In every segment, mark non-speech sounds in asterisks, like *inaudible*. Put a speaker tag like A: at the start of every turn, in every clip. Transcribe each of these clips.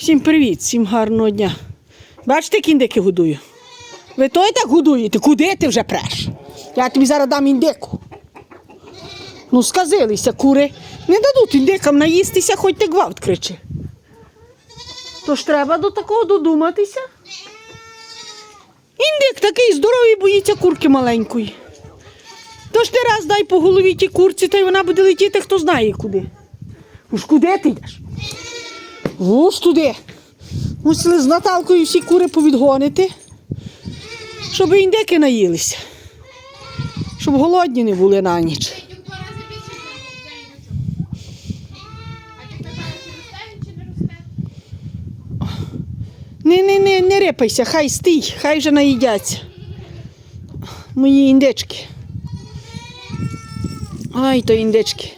A: Всім привіт, всім гарного дня. Бачите, індики годую? Ви той так годуєте? Куди ти вже преш? Я тобі зараз дам індику. Ну, сказилися кури. Не дадуть індикам наїстися, хоч ти гвалт кричи. Тож треба до такого додуматися. Індик такий здоровий, боїться курки маленької. Тож ти раз дай по голові тій курці, та й вона буде летіти, хто знає куди. Уж куди ти йдеш? Ось туди. Мусили з Наталкою всі кури повідгонити, щоб індики наїлися. Щоб голодні не були на ніч.
B: Не,
A: не, не, не рипайся, хай стій, хай вже наїдяться. Мої індички. Ай, то індички.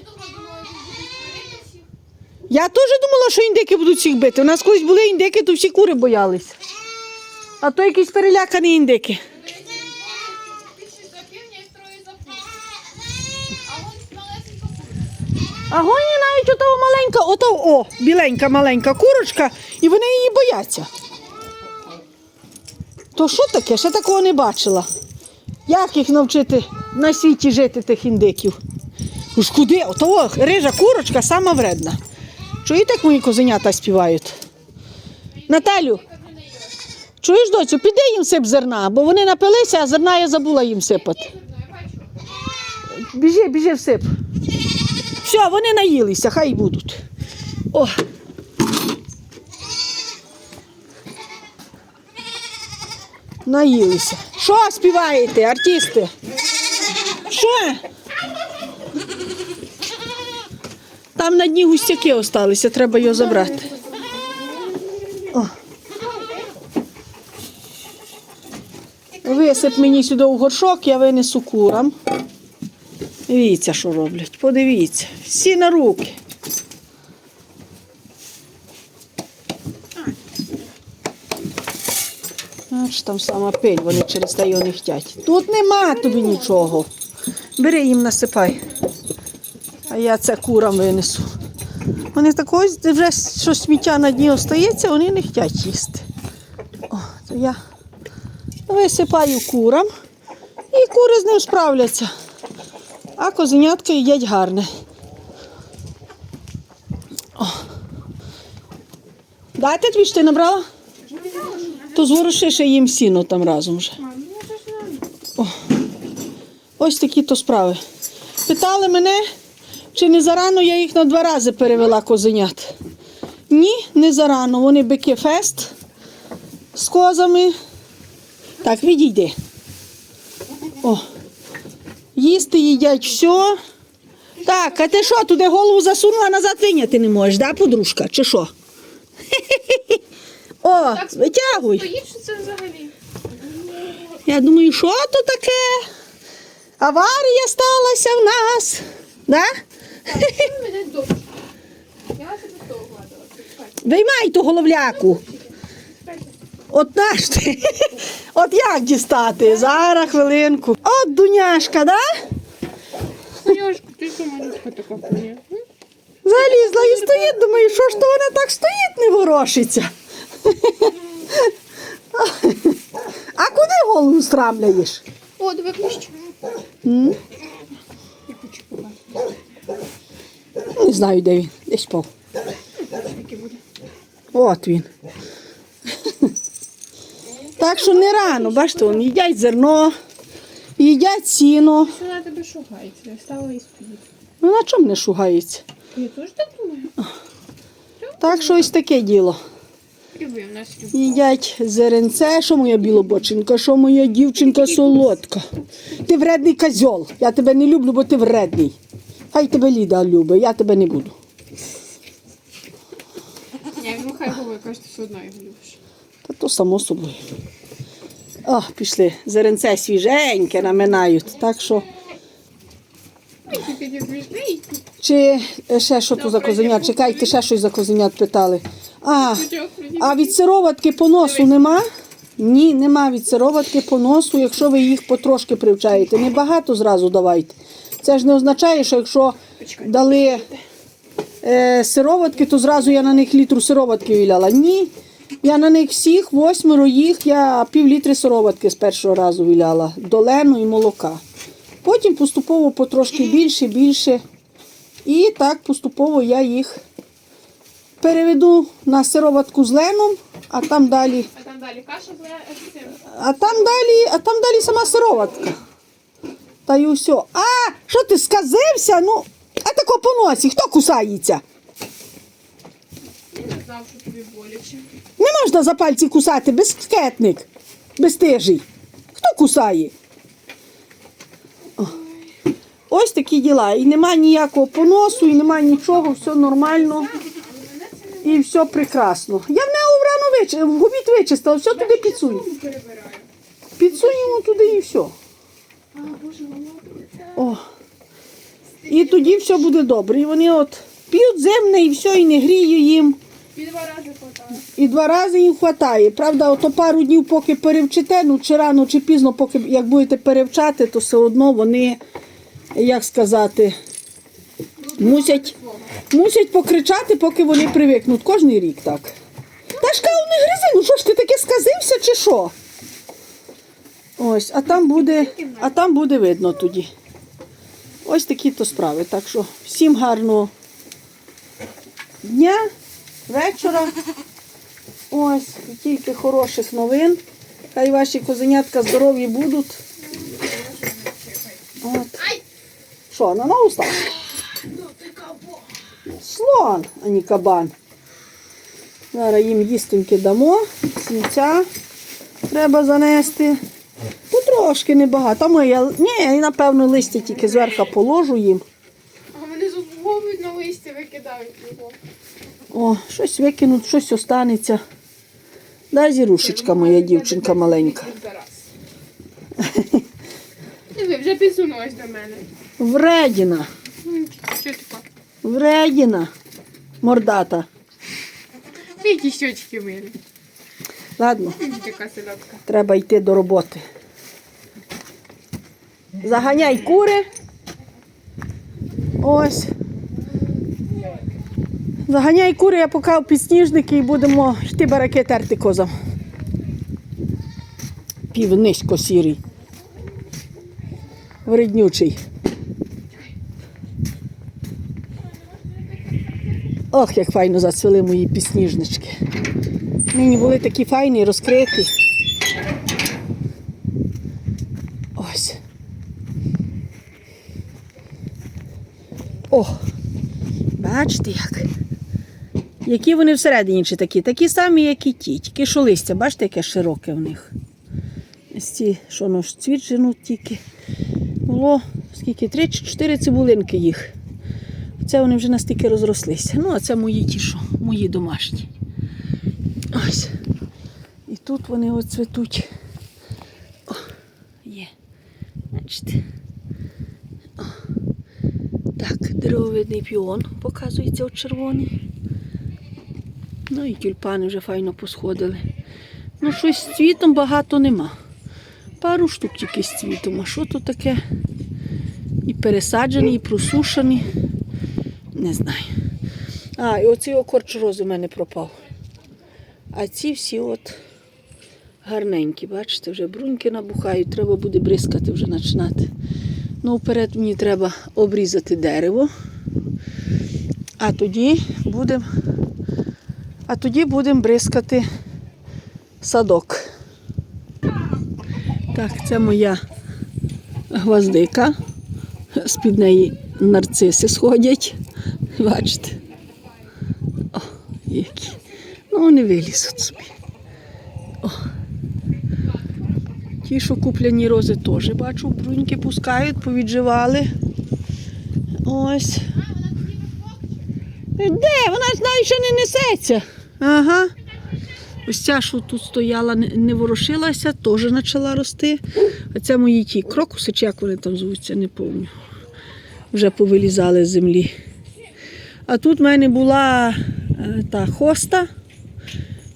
A: Я теж думала, що індики будуть всіх бити. У нас колись були індики, то всі кури боялися. А то якісь перелякані індики.
B: А
A: гоні навіть ото маленька, ото о, біленька маленька курочка, і вони її бояться. То що таке? Ще такого не бачила. Як їх навчити на світі жити тих індиків? Уж куди? Ото о, рижа курочка сама вредна. Чуєте, як мої козенята співають? Наталю, чуєш, доцю, піди їм сип зерна, бо вони напилися, а зерна я забула їм сипати. Біжи, біжи всип. Все, вони наїлися, хай будуть. О. Наїлися. Що співаєте, артисти? Що? Там на дні густяки осталися, треба його забрати. Висип мені сюди у горшок, я винесу курам. Дивіться, що роблять. Подивіться. Всі на руки. Аж там сама пиль, вони через те його не хотять. Тут нема тобі нічого. Бери їм насипай. Я це курам винесу. Вони такого вже що сміття на дні остається, вони не хочуть їсти. О, то я висипаю курам і кури з ним справляться. А козенятка їдять гарне. О. Дайте ж ти набрала? То зворуши ще їм сіно там разом вже. О. Ось такі то справи. Питали мене, чи не зарано я їх на два рази перевела козенят. Ні, не зарано. Вони бики фест з козами. Так, відійди. О. Їсти їдять все. Так, а ти що, туди голову засунула, назад виняти не можеш, да, подружка? Чи що? *laughs* О, витягуй.
B: Стоїть, що це взагалі?
A: Я думаю, що то таке? Аварія сталася в нас. Да? Виймай ту головляку. От наш ти. От як дістати? Зараз хвилинку. От дуняшка, да?
B: Соняшка, ти малюшка така хуйня?
A: Залізла і стоїть, думаю, що ж то вона так стоїть, не ворушиться. А куди голову страмляєш?
B: О, диви
A: Не знаю, де він. Десь пов. От він. *laughs* Так що не рано, бачите, вон, їдять зерно, їдять сіно.
B: Вона тебе шугається? Я встала і стоїть.
A: Ну на чому не шугається?
B: Я теж так думаю.
A: Так що ось таке діло. Їдять зеренце, що моя білобочинка, що моя дівчинка солодка. Ти вредний козьол. Я тебе не люблю, бо ти вредний. Хай тебе Ліда любить, я тебе не буду.
B: Я йому хай говорю, каже, ти все одно його любиш.
A: Та то само собою. О, пішли. Зеренце свіженьке наминають. Так що. Чи е, ще що тут за козенят? Чекайте, ще щось за козенят питали. А, а від сироватки по носу нема? Ні, нема від сироватки по носу, якщо ви їх потрошки привчаєте. Не багато зразу давайте. Це ж не означає, що якщо дали е, сироватки, то зразу я на них літру сироватки віляла. Ні. Я на них всіх, восьмеро їх, я пів літри сироватки з першого разу віляла, долену і молока. Потім поступово потрошки більше, більше. І так поступово я їх переведу на сироватку з леном, а там далі,
B: А там далі каша з ле- з цим.
A: а там далі, а там далі сама сироватка. Та й усе. А, що ти сказився? Ну, а тако по носі, хто кусається?
B: Я не знав, що тобі боляче.
A: Не можна за пальці кусати, безкетник, безстижий. Хто кусає? О. Ось такі діла. І нема ніякого поносу, і нема нічого, все нормально. І все прекрасно. Я в неї врано вич... в обід вичистила, все туди.
B: Перебираю.
A: Підсуємо туди і все. О. І тоді все буде добре. І вони от п'ють земне і все, і не грію їм.
B: І два рази хватає.
A: І два рази їм вистачає. Правда, ото пару днів, поки перевчите, ну чи рано, чи пізно, поки як будете перевчати, то все одно вони, як сказати, мусять, мусять покричати, поки вони привикнуть. Кожний рік так. Та ж кажу, не гризи, ну що ж ти таке сказився чи що? Ось, а там буде, а там буде видно тоді. Ось такі то справи. Так що всім гарного дня, вечора. Ось, тільки хороших новин. Хай ваші козенятка здорові будуть. От. Що, на ногу став? Слон, а не кабан. Зараз їм їстоньки дамо, сміття треба занести. Потрошки небагато. А ми, я, ні, я, напевно, листя тільки зверху положу їм.
B: А вони заслуговують на листя, викидають його.
A: О, щось викинуть, щось останеться. Дай зірушечка моя дівчинка маленька.
B: Диви, вже підсунулась до мене.
A: Вредіна,
B: Ну, Що таке?
A: вредіна, мордата.
B: Які щочки милі.
A: Ладно, треба йти до роботи. Заганяй кури. Ось. Заганяй кури, я покав підсніжники і будемо йти бараки терти козам. Півнисько сірий. Вреднючий. Ох, як файно зацвіли мої підсніжнички. Нині були такі файні, розкриті. Ось. О! Бачите як? Які вони всередині чи такі? Такі самі, як і ті. Тільки що листя, бачите, яке широке в них. Ось ці, що ну, ж цвіт женуть тільки. Було скільки? Три чи чотири цибулинки їх. Це вони вже настільки розрослися. Ну, а це мої ті, що, мої домашні. Ось. І тут вони от цвітуть. О, є. Бачите. Так, деревовидний піон показується от червоний. Ну і тюльпани вже файно посходили. Ну, щось з цвітом багато нема. Пару штук тільки з цвітом. А що тут таке? І пересаджений, і просушений. Не знаю. А, і оцей окорч рози в мене пропав. А ці всі от гарненькі, бачите, вже бруньки набухають, треба буде бризкати вже починати. Ну, вперед мені треба обрізати дерево. А тоді будемо а бризкати садок. Так, це моя гвоздика. З-під неї нарциси сходять. Бачите? О, які. Ну, вони вилізуть собі. О. Ті, що куплені рози, теж бачу, бруньки пускають, повідживали. Ось. Де? Вона ж навіть ще не несеться. Ага. Ось ця, що тут стояла, не- не ворушилася, теж почала рости. А це мої ті крокуси, чи як вони там звуться, не пам'ятаю. Вже повилізали з землі. А тут в мене була е, та хоста,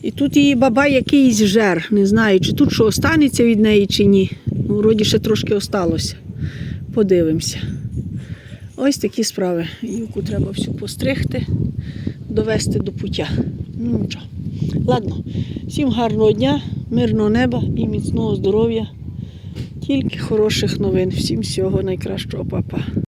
A: і тут її баба якийсь жер. Не знаю, чи тут що останеться від неї, чи ні. Ну, вроді ще трошки осталося. Подивимося. Ось такі справи. Юку треба всю постригти, довести до пуття. Ну нічого. Ладно, всім гарного дня, мирного неба і міцного здоров'я. Тільки хороших новин. Всім всього найкращого, папа.